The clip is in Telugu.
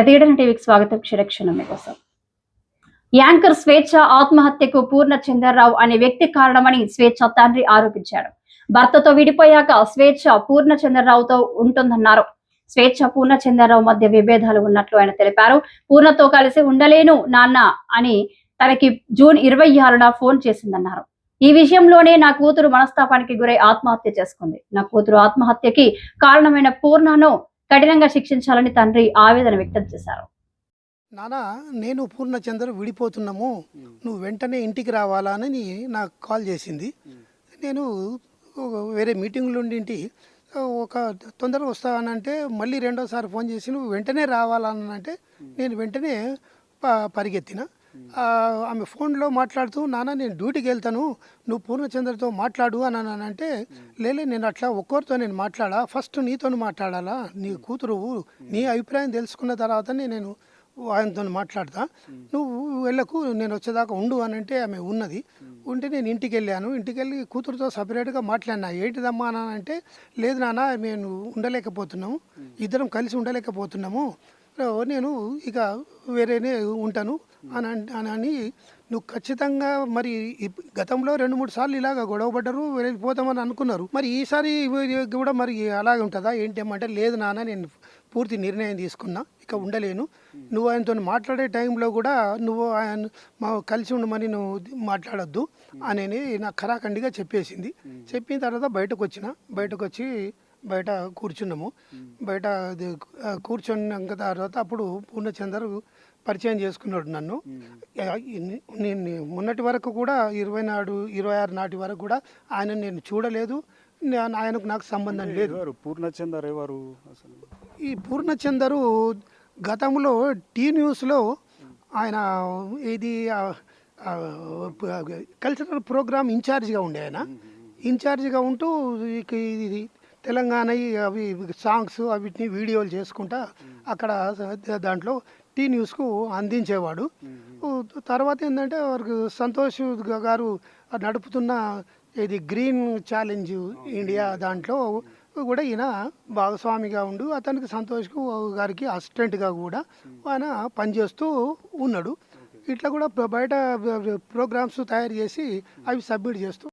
ప్రతిఘటన టీవీకి స్వాగతం. క్షరక్షణం మీకోసం. యాంకర్ స్వేచ్ఛ ఆత్మహత్యకు పూర్ణ చంద్రరావు అనే వ్యక్తి కారణమని స్వేచ్ఛ తండ్రి ఆరోపించాడు. భర్తతో విడిపోయాక స్వేచ్ఛ పూర్ణ చంద్రరావుతో ఉంటుందన్నారు. స్వేచ్ఛ పూర్ణ చంద్రరావు మధ్య విభేదాలు ఉన్నట్లు ఆయన తెలిపారు. పూర్ణతో కలిసి ఉండలేను నాన్న అని తనకి జూన్ ఇరవై ఆరున ఫోన్ చేసిందన్నారు. ఈ విషయంలోనే నా కూతురు మనస్తాపానికి గురై ఆత్మహత్య చేసుకుంది. నా కూతురు ఆత్మహత్యకి కారణమైన పూర్ణను కఠినంగా శిక్షించాలని తండ్రి ఆవేదన వ్యక్తం చేశారు. నానా నేను పూర్ణచంద్ర విడిపోతున్నాము. నువ్వు వెంటనే ఇంటికి రావాలా అని నాకు కాల్ చేసింది. నేను వేరే మీటింగ్లో ఉండింటి ఒక తొందరగా వస్తానంటే మళ్ళీ రెండోసారి ఫోన్ చేసి నువ్వు వెంటనే రావాలని అంటే నేను వెంటనే ప- పరిగెత్తిన. ఆమె ఫోన్లో మాట్లాడుతూ నాన్న నేను డ్యూటీకి వెళ్తాను నువ్వు పూర్ణచంద్రతో మాట్లాడు అని అని అంటే లేలే నేను అట్లా ఒక్కరితో నేను మాట్లాడా? ఫస్ట్ నీతో మాట్లాడాలా? నీ కూతురు నీ అభిప్రాయం తెలుసుకున్న తర్వాతనే నేను ఆయనతో మాట్లాడతా. నువ్వు వెళ్ళకు నేను వచ్చేదాకా ఉండు అని అంటే ఆమె ఉన్నది. ఉంటే నేను ఇంటికి వెళ్ళాను. ఇంటికి వెళ్ళి కూతురుతో సపరేట్గా మాట్లాడినా. ఏంటిదమ్మా అని అంటే లేదు నాన్న మేము ఉండలేకపోతున్నాము. ఇద్దరం కలిసి ఉండలేకపోతున్నాము. నేను ఇక వేరేనే ఉంటాను అని అన్- నువ్వు ఖచ్చితంగా మరి గతంలో రెండు మూడు సార్లు ఇలాగ గొడవపడ్డారు వెళ్ళిపోతామని అనుకున్నారు. మరి ఈసారి కూడా మరి అలాగే ఉంటుందా? ఏంటేమంటే లేదు నాన్న నేను పూర్తి నిర్ణయం తీసుకున్నా ఇక ఉండలేను. నువ్వు ఆయనతో మాట్లాడే టైంలో కూడా నువ్వు ఆయన మా కలిసి ఉండమని నువ్వు మాట్లాడొద్దు అని నాకు ఖరాఖండిగా చెప్పేసింది. చెప్పిన తర్వాత బయటకు వచ్చిన బయటకు వచ్చి బయట కూర్చున్నాము. బయట కూర్చున్నాక తర్వాత అప్పుడు పూర్ణచందర్ పరిచయం చేసుకున్నాడు నన్ను. ఇన్ని- నేను మొన్నటి వరకు కూడా ఇరవై నాడు ఇరవై ఆరు నాటి వరకు కూడా ఆయన నేను చూడలేదు. ఆయనకు నాకు సంబంధం లేదు. పూర్ణచందర్ ఎవరు అసలు? ఈ పూర్ణచందరు గతంలో టీ న్యూస్లో ఆయన ఇది కల్చరల్ ప్రోగ్రామ్ ఇన్ఛార్జిగా ఉండే ఆయన. ఇన్ఛార్జిగా ఉంటూ ఇది తెలంగాణ అవి సాంగ్స్ అవిటిని వీడియోలు చేసుకుంటా అక్కడ దాంట్లో టీ న్యూస్కు అందించేవాడు. తర్వాత ఏంటంటే వారికి సంతోష్ గారు నడుపుతున్న ఇది గ్రీన్ ఛాలెంజ్ ఇండియా దాంట్లో కూడా ఈయన భాగస్వామిగా ఉండు అతనికి సంతోష్ గారికి అసిస్టెంట్గా కూడా ఆయన పనిచేస్తూ ఉన్నాడు. ఇట్లా కూడా బయట ప్రోగ్రామ్స్ తయారు చేసి అవి సబ్మిట్ చేస్తూ